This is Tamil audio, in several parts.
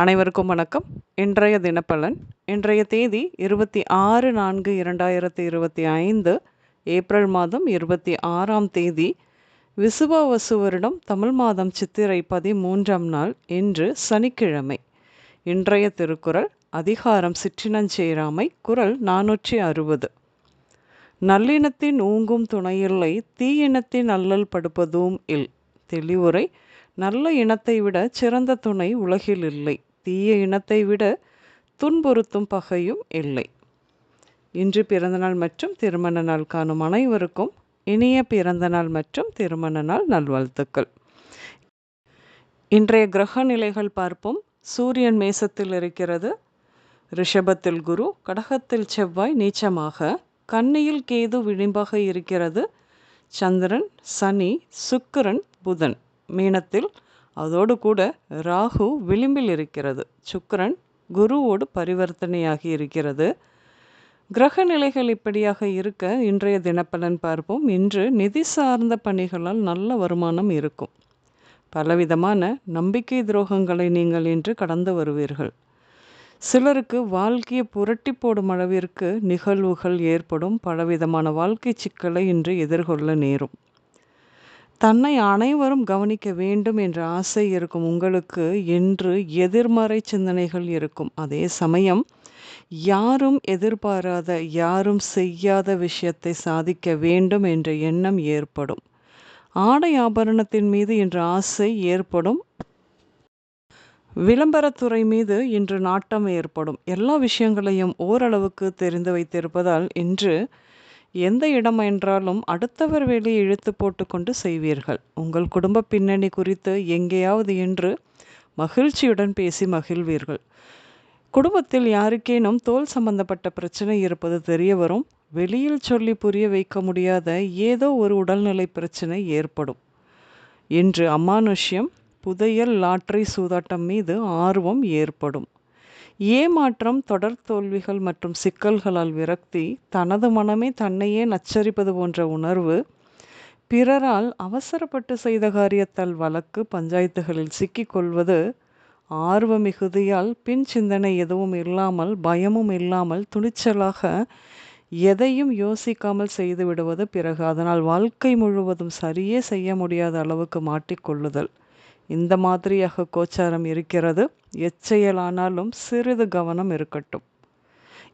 அனைவருக்கும் வணக்கம். இன்றைய தினப்பலன் இன்றைய தேதி இருபத்தி ஆறு நான்கு இரண்டாயிரத்தி இருபத்தி ஐந்து ஏப்ரல் மாதம் இருபத்தி ஆறாம் தேதி விசுவாவசு வருடம் தமிழ் மாதம் சித்திரை பதிமூன்றாம் நாள் இன்று சனிக்கிழமை. இன்றைய திருக்குறள் அதிகாரம் சிற்றினஞ்சேராமை குரல் நானூற்றி அறுபது. நல்லினத்தின் ஊங்கும் துணையில்லை தீயினத்தின் அல்லல் படுப்பதும் இல். தெளிவுரை நல்ல இனத்தை விட சிறந்த துணை உலகில் இல்லை. தீய இனத்தை விட துன்புறுத்தும் பகையும் இல்லை. இன்று பிறந்தநாள் மற்றும் திருமண நாள் காணும் அனைவருக்கும் இனிய பிறந்த நாள் மற்றும் திருமண நாள் நல்வாழ்த்துக்கள். இன்றைய கிரக நிலைகள் பார்ப்போம். சூரியன் மேசத்தில் இருக்கிறது. ரிஷபத்தில் குரு கடகத்தில் செவ்வாய் நீச்சமாக. கன்னியில் கேது விளிம்பாக இருக்கிறது. சந்திரன் சனி சுக்கிரன் புதன். மீனத்தில் அதோடு கூட ராகு விளிம்பில் இருக்கிறது. சுக்கரன் குருவோடு பரிவர்த்தனையாகி இருக்கிறது. கிரக நிலைகள் இப்படியாக இருக்க இன்றைய தினப்பலன் பார்ப்போம். இன்று நிதி சார்ந்த பணிகளால் நல்ல வருமானம் இருக்கும். பலவிதமான நம்பிக்கை துரோகங்களை நீங்கள் இன்று கடந்து வருவீர்கள். சிலருக்கு வாழ்க்கையை புரட்டி போடும் அளவிற்கு நிகழ்வுகள் ஏற்படும். பலவிதமான வாழ்க்கை சிக்கலை இன்று எதிர்கொள்ள நேரும். தன்னை அனைவரும் கவனிக்க வேண்டும் என்ற ஆசை இருக்கும் உங்களுக்கு என்று எதிர்மறை சிந்தனைகள் இருக்கும். அதே சமயம் யாரும் எதிர்பாராத யாரும் செய்யாத விஷயத்தை சாதிக்க வேண்டும் என்ற எண்ணம் ஏற்படும். ஆடை ஆபரணத்தின் மீது இன்று ஆசை ஏற்படும். விளம்பரத்துறை மீது இன்று நாட்டம் ஏற்படும். எல்லா விஷயங்களையும் ஓரளவுக்கு தெரிந்து வைத்திருப்பதால் இன்று எந்த இடம் என்றாலும் அடுத்தவர் வேலையை இழுத்து போட்டுக்கொண்டு செய்வீர்கள். உங்கள் குடும்ப பின்னணி குறித்து எங்கேயாவது என்று மகிழ்ச்சியுடன் பேசி மகிழ்வீர்கள். குடும்பத்தில் யாருக்கேனும் தோல் சம்பந்தப்பட்ட பிரச்சனை இருப்பது தெரிய வரும். வெளியில் சொல்லி புரிய வைக்க முடியாத ஏதோ ஒரு உடல்நிலை பிரச்சனை ஏற்படும். என்று அமானுஷ்யம் புதையல் லாட்ரி சூதாட்டம் மீது ஆர்வம் ஏற்படும். ஏமாற்றம் தொடர் தோல்விகள் மற்றும் சிக்கல்களால் விரக்தி தனது மனமே தன்னையே நச்சரிப்பது போன்ற உணர்வு பிறரால் அவசரப்பட்டு செய்த காரியத்தால் வழக்கு பஞ்சாயத்துகளில் சிக்கிக்கொள்வது ஆர்வ மிகுதியால் பின் சிந்தனை எதுவும் இல்லாமல் பயமும் இல்லாமல் துணிச்சலாக எதையும் யோசிக்காமல் செய்து விடுவது பிறகு அதனால் வாழ்க்கை முழுவதும் சரியே செய்ய முடியாத அளவுக்கு மாட்டிக்கொள்ளுதல். இந்த மாதிரியாக கோச்சாரம் இருக்கிறது. எச்செயலானாலும் சிறிது கவனம் இருக்கட்டும்.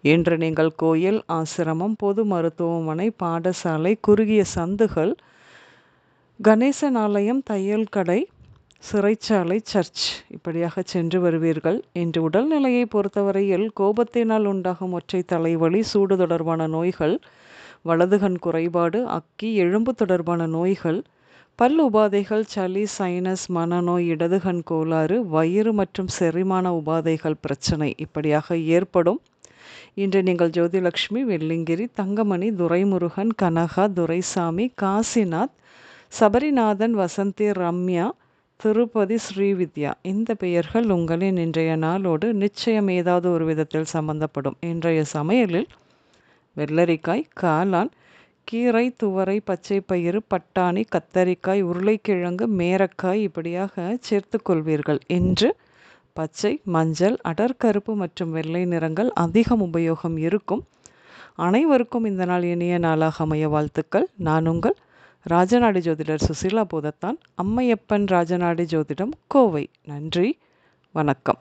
இன்று நீங்கள் கோயில் ஆசிரமம் பொது மருத்துவமனை பாடசாலை குறுகிய சந்துகள் கணேசன் ஆலயம் தையல் கடை சிறைச்சாலை சர்ச் இப்படியாக சென்று வருவீர்கள். இன்று உடல்நிலையை பொறுத்தவரையில் கோபத்தினால் உண்டாகும் ஒற்றை தலைவலி சூடு தொடர்பான நோய்கள் வலதுகண் குறைபாடு அக்கி எலும்பு தொடர்பான நோய்கள் பல் உபாதைகள் சளி சைனஸ் மனநோய் இடதுகண் கோளாறு வயிறு மற்றும் செரிமான உபாதைகள் பிரச்சனை இப்படியாக ஏற்படும். இன்று நீங்கள் ஜோதிலக்ஷ்மி வெள்ளிங்கிரி தங்கமணி துரைமுருகன் கனகா துரைசாமி காசிநாத் சபரிநாதன் வசந்தி ரம்யா திருப்பதி ஸ்ரீவித்யா. இந்த பெயர்கள் உங்களின் இன்றைய நாளோடு நிச்சயம் ஏதாவது ஒரு விதத்தில் சம்பந்தப்படும். இன்றைய சமையலில் வெள்ளரிக்காய் காளான் கீரை துவரை பச்சை பயிறு பட்டாணி கத்தரிக்காய் உருளைக்கிழங்கு மேரக்காய் இப்படியாக சேர்த்து கொள்வீர்கள். என்று பச்சை மஞ்சள் அடர்கருப்பு மற்றும் வெள்ளை நிறங்கள் அதிகம் உபயோகம் இருக்கும். அனைவருக்கும் இந்த நாள் இனிய நாளாக அமைய வாழ்த்துக்கள். நான் உங்கள் ராஜநாடி ஜோதிடர் சுசீலா போதத்தான். அம்மையப்பன் ராஜநாடி ஜோதிடம் கோவை. நன்றி. வணக்கம்.